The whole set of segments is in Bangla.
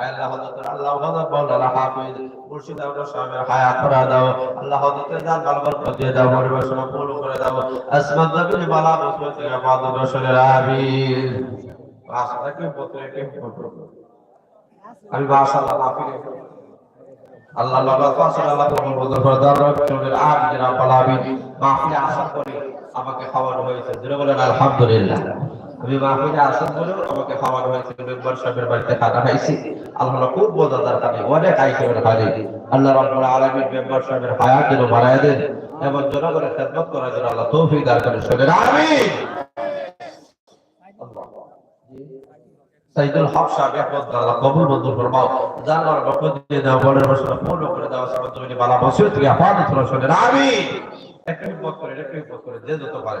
আল্লাহ হযরত আল্লাহ হয়েছে। জোরে বলেন আলহামদুলিল্লাহ। আমি মাহফিলে আসেন বলেও আমাকে খাওয়ানো হয়েছে মেম্বার সাহেবের বাড়িতে খানা খাইছি আল্লাহ খুব অনেক আল্লাহ আলামিন মেম্বার সাহেবের হায়াত যেন বাড়ায় দেন, এবং জনগণের খেদমত করার জন্য আল্লাহ তৌফিক দান আমিন। সাইদুল হক সাহেব আল্লাহ কবুল মঞ্জুর ফরমাও। জানার বরকত দিয়ে দাও পূর্ণ করে দাও জমিনে বালা বসির থেকে একটু করে একটু করে, যে যত পারে।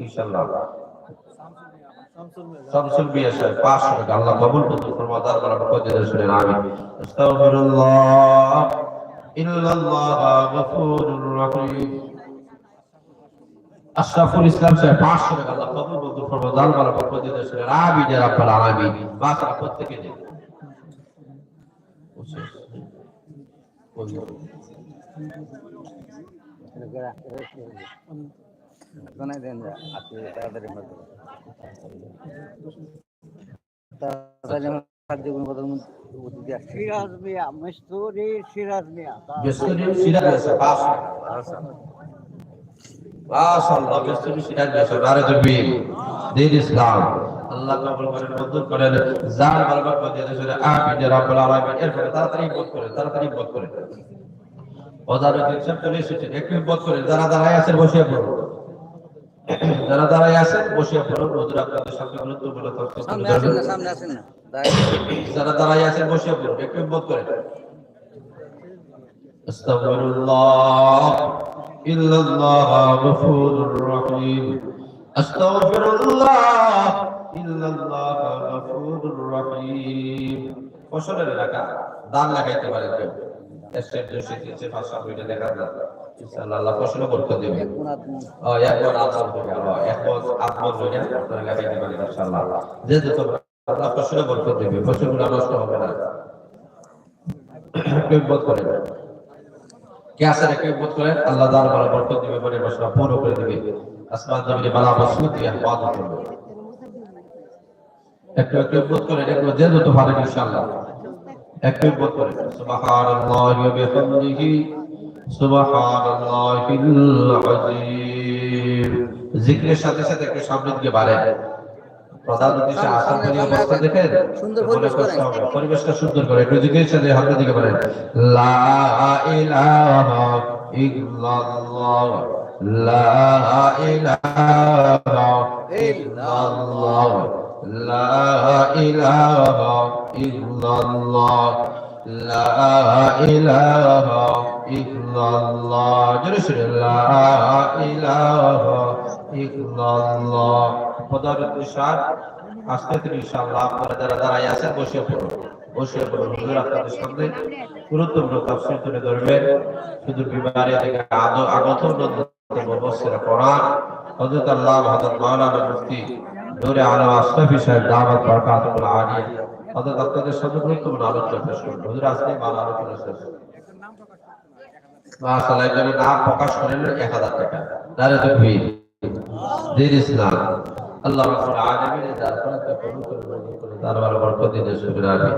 ইনশাআল্লাহ। শামসুল বিয়া সাহেব পাঁচশো টাকা। আল্লাহ কবুল করতে ফরমাদার করা বরকতের শুনেন আমিন। আস্তাগফিরুল্লাহ। ইল্লাল্লাহ গফুরুর রহিম। আশরাফুল ইসলাম সাহেব পাঁচশো টাকা। আল্লাহ কবুল করতে ফরমাদার করা বরকতের শুনেন আমিন ইয়া রাব্বাল আলামিন। বাকিরা প্রত্যেকে দিন। শোনাই দেন যা তাড়াতাড়ি আমার কার্যক্রম কথার মধ্যে দিয়ে আসছে। সিরাজ মিয়া মস্তুরি সিরাজ মিয়া বেস্তরি সিরাজ আছে পাঁচশো সিরাজ আছে বারে তকবীর দিন ইসলাম। আল্লাহ কবুল করেন মঞ্জুর করেন জান বরকত দিয়ে শুনে আমিন ইয়া রাব্বাল আলামিন। এরপরে তাড়াতাড়ি বোধ করে তাড়াতাড়ি বোধ করে ওদারে দিন সব চলে এসেছে একটু বোধ করে যারা দাঁড়ায় আছেন বসে পড়ুন। যারা দাঁড়ায় আছেন বসে পড়ুন রোদুর আপনাদের সামনে কোনো দুর্বলতা সামনে আসেন না সামনে আসেন না। যারা দাঁড়ায় আছেন বসে পড়ুন একটু বোধ করেন। আস্তাগফিরুল্লাহ ইল্লাল্লাহ গফুরুর রহিম। আস্তাগফিরুল্লাহ ইল্লাল্লাহ গফুরুর রহিম। ফসলের এলাকা দান লাগাইতে পারেন কেউ। দোষে দেখা যায় ইনশাআল্লাহ আল্লাহ ফসলও করতে দেবে ও একবার আত্মর গেল একবার আত্মর হয়ে আপনারা লাগাইতে পারেন ইনশাআল্লাহ। যে যত আল্লাহ ফসলও করতে দেবে ফসলগুলো নষ্ট হবে না। কেউ বোধ করে কে আছে কেউ বোধ করেন? আল্লাহ দান বড় বরকত দিবে বলে বসরা পুরো করে দিবে। আসমান জমিনে বালা বসু দিয়ে বাদ করবে একটু একটু বোধ একটু যে যত পারেন ইনশাআল্লাহ। একটু করে সুবহানাল্লাহি ওয়া বিহামদিহি। সুবহানাল্লাহিল আযীম জিকিরের সাথে সাথে একটু সামনের দিকে বাড়েন প্রধান উদ্দেশ্যে আসার অবস্থা দেখেন সুন্দর পরিবেশ করেন। পরিবেশটা সুন্দর করে একটু জিকিরের সাথে হাতের দিকে বাড়েন লা ইলাহা ইল্লাল্লাহ। লা ইলাহা ইল্লাল্লাহ। লা ইলাহা ইল্লাল্লাহ। লা ইলাহা ইল্লাল্লাহ। জোরে সুরে, লা ইলাহা ইল্লাল্লাহ। পদার উদ্দেশ্য আজকে থেকে ইনশাআল্লাহ আপনারা যারা দাঁড়াই আছেন বসে পড়ুন। বসে গুরুত্বপূর্ণ তাফসীর তুলে ধরবেন। শুধু বিবারে থেকে আগত মুফাসসির কোরআন হযরত আল্লাহ হযরত মাওলানা মুফতি নূরে আলম আশরাফি সাহেব দাওয়াত বরকাতুল আলিয়া। হযরত আপনাদের সামনে গুরুত্বপূর্ণ আলোচনা পেশ করবেন হুজুর, আজকে ভালো আলোচনা শেষ মাশাআল্লাহ একজন নাম প্রকাশ করেন 1000 টাকা। দাঁড়ে তকবীর দিন ইসলাম। আল্লাহ রাব্বুল আলামিন যার ফলকে কবুল করে করে দরবার বরকত দিতে শুকর আমিন।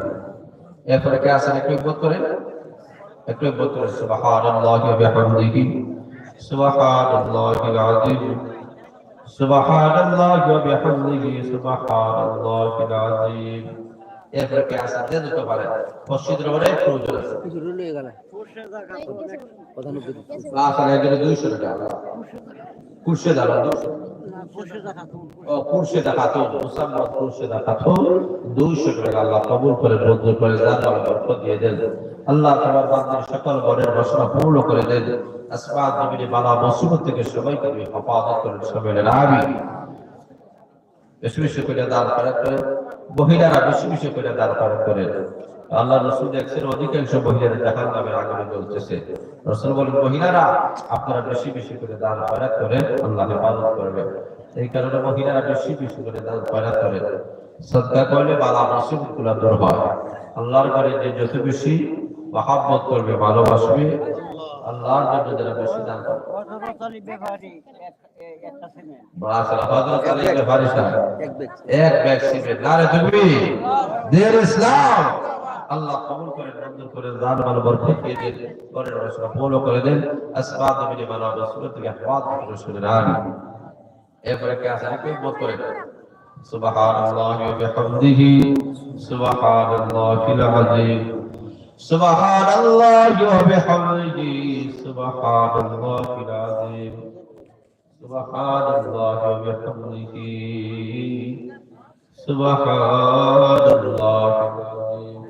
এরপরে কে আছেন একটু বোধ করেন একটু বোধ করেন সুবহানাল্লাহি ওয়া বিহামদিহি। সুবহানাল্লাহিল আযীম সুবহানাল্লাহি ওয়া বিহামদিহি সুবহানাল্লাহিল আযীম। এরপরে কে আছেন যে দুটো পারে। মসজিদের অনেক প্রয়োজন আছে। আসলে একজনে দুইশো টাকা। কুর্শে দাঁড়ান দুশো খুরশেদা খাতুন। মুসাম্মদ খুরশেদা খাতুন। দুইশো টাকা আল্লাহ কবুল করে মঞ্জুর করে আল্লাহ বরকত দিয়ে দেন। আল্লাহ তোমার বান্দির সকল বরের বাসনা পূর্ণ করে দেন। আসমান জমিনে বালা মুসিবত থেকে সবাইকে তুমি হেফাজত করেন সবাই আমিন। বেশি বেশি করে দান খরচ করেন। মহিলারা বেশি বেশি করে দান খরচ করেন। আল্লাহ রসুল দেখছেন অধিকাংশ মহিলারা জাহান নামের আগুনে জ্বলতেছে রসুল বলেন, মহিলারা, আপনারা বেশি বেশি করে দান খরচ করেন, আল্লাহ হেফাজত করবে। এই কারণে মহিলারা বেশি বেশি করে দান খরচ করেন। সদকা করলে বালা মুসিবতগুলা দূর হয় আল্লাহর ঘরে যে যত বেশি মহাব্বত করবে ভালোবাসবে আল্লাহর জন্য যারা বেশি দান করবে বাস হযরত আলী ব্যাপারী সাহেব এক ব্যাগ সিমেন্ট নারে তুমি দের ইসলাম আল্লাহ কবুল করে মঞ্জুর করে দান মাল বরকত দিয়ে দেন করে রাসূল ফলো করে দেন আসবাদ মিলে মালা রাসূল থেকে হাওয়াত রাসূল আলী এরপরে কে আছে কি মত করে সুবহানাল্লাহি ওয়া বিহামদিহি সুবহানাল্লাহিল আযীম سبحان الله وبحمده سبحان الله العظيم سبحان الله وبحمده سبحان الله العظيم